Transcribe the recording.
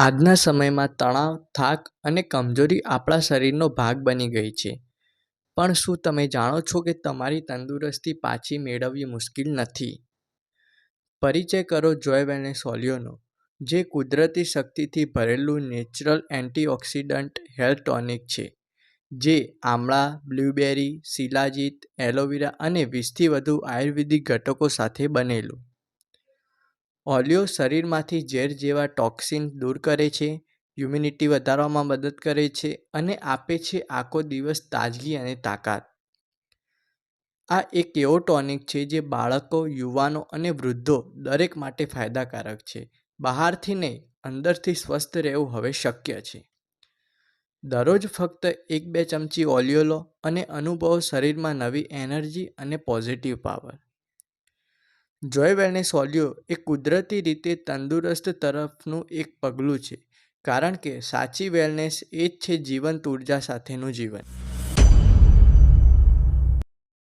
આજના સમયમાં તણાવ, થાક અને કમજોરી આપણા શરીરનો ભાગ બની ગઈ છે. પણ શું તમે જાણો છો કે તમારી તંદુરસ્તી પાછી મેળવવી મુશ્કેલ નથી? પરિચય કરો જોય વેલનેસ ઓલિયોનો જે કુદરતી શક્તિથી ભરેલું નેચરલ એન્ટીઓક્સિડન્ટ હેલ્થ ટોનિક છે, જે આમળા બ્લ્યુબેરી શિલાજીત, એલોવેરા અને વીસથી વધુ આયુર્વેદિક ઘટકો સાથે બનેલું. ઓલિયો શરીરમાંથી ઝેર જેવા ટોક્સિન દૂર કરે છે, હ્યુમિનિટી વધારવામાં મદદ કરે છે અને આપે છે આખો દિવસ તાજગી અને તાકાત. આ એક એવો ટોનિક છે જે બાળકો, યુવાનો અને વૃદ્ધો દરેક માટે ફાયદાકારક છે. બહારથી નહીં, અંદરથી સ્વસ્થ રહેવું હવે શક્ય છે. દરરોજ ફક્ત એક બે ચમચી ઓલિયો લો અને અનુભવો શરીરમાં નવી એનર્જી અને positive power. Joy Wellness Oleo એ કુદરતી રીતે તંદુરસ્ત તરફનું એક પગલું છે. કારણ કે સાચી વેલનેસ એ જ છે જીવંત ઊર્જા સાથેનું જીવન.